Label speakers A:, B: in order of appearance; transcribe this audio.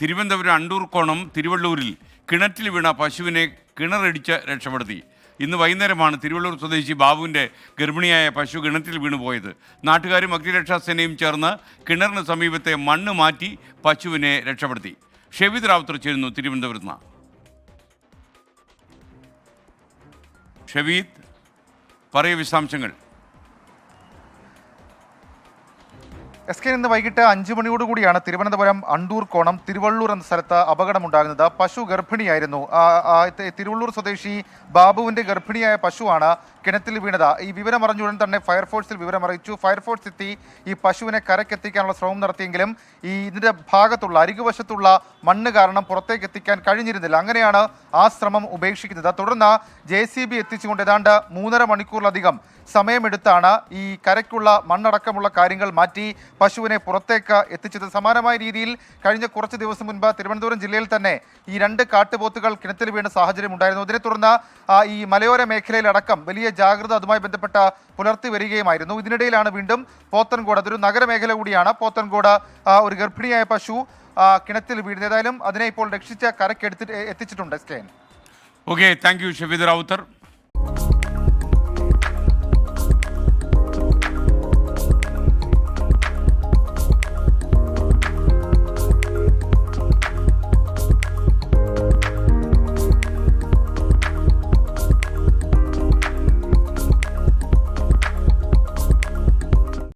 A: തിരുവനന്തപുരം അണ്ടൂർക്കോണം തിരുവള്ളൂരിൽ കിണറ്റിൽ വീണ പശുവിനെ കിണറടിച്ച് രക്ഷപ്പെടുത്തി. ഇന്ന് വൈകുന്നേരമാണ് തിരുവള്ളൂർ സ്വദേശി ബാബുവിന്റെ ഗർഭിണിയായ പശു കിണറ്റിൽ വീണുപോയത് നാട്ടുകാരും അഗ്നിരക്ഷാസേനയും ചേർന്ന് കിണറിന് സമീപത്തെ മണ്ണ് മാറ്റി പശുവിനെ രക്ഷപ്പെടുത്തി. ഷെവിദ് റാവുത്തർ ചേരുന്നു തിരുവനന്തപുരത്ത് നിന്ന്. ഷെവീദ് പറയ വിശദാംശങ്ങൾ.
B: എസ് കെ ഇന്ന് വൈകിട്ട് അഞ്ചു മണിയോടുകൂടിയാണ് തിരുവനന്തപുരം അണ്ടൂർ കോണം തിരുവള്ളൂർ എന്ന സ്ഥലത്ത് അപകടമുണ്ടാകുന്നത്. പശു ഗർഭിണിയായിരുന്നു. തിരുവള്ളൂർ സ്വദേശി ബാബുവിന്റെ ഗർഭിണിയായ പശുവാണ് കിണറ്റിൽ വീണത്. ഈ വിവരം അറിഞ്ഞുടൻ തന്നെ ഫയർഫോഴ്സിൽ വിവരം അറിയിച്ചു. ഫയർഫോഴ്സ് എത്തി ഈ പശുവിനെ കരക്കെത്തിക്കാനുള്ള ശ്രമം നടത്തിയെങ്കിലും ഈ ഇതിന്റെ ഭാഗത്തുള്ള അരികുവശത്തുള്ള മണ്ണ് കാരണം പുറത്തേക്ക് എത്തിക്കാൻ കഴിഞ്ഞിരുന്നില്ല. അങ്ങനെയാണ് ആ ശ്രമം ഉപേക്ഷിക്കുന്നത്. തുടർന്ന് ജെ സി ബി എത്തിച്ചുകൊണ്ട് ഏതാണ്ട് മൂന്നര മണിക്കൂറിലധികം സമയമെടുത്താണ് ഈ കരയ്ക്കുള്ള മണ്ണടക്കമുള്ള കാര്യങ്ങൾ മാറ്റി പശുവിനെ പുറത്തേക്ക് എത്തിച്ചത് സമാനമായ രീതിയിൽ കഴിഞ്ഞ കുറച്ച് ദിവസം മുൻപ് തിരുവനന്തപുരം ജില്ലയിൽ തന്നെ ഈ രണ്ട് കാട്ടുപോത്തുകൾ കിണറ്റിൽ വീണ സാഹചര്യം ഉണ്ടായിരുന്നു. ഇതിനെ തുടർന്ന് ഈ മലയോര മേഖലയിലടക്കം വലിയ ജാഗ്രത അതുമായി ബന്ധപ്പെട്ട പുലർത്തി വരികയുമായിരുന്നു. ഇതിനിടയിലാണ് വീണ്ടും പോത്തൻകോട് അതൊരു നഗരമേഖല കൂടിയാണ്. പോത്തൻകോട് ഒരു ഗർഭിണിയായ പശു കിണറ്റിൽ വീഴുന്നത്. ഏതായാലും അതിനെ ഇപ്പോൾ രക്ഷിച്ച കരക്കെടുത്തിട്ട് എത്തിച്ചിട്ടുണ്ട് Steyn
A: okay thank you Shabeed Rawther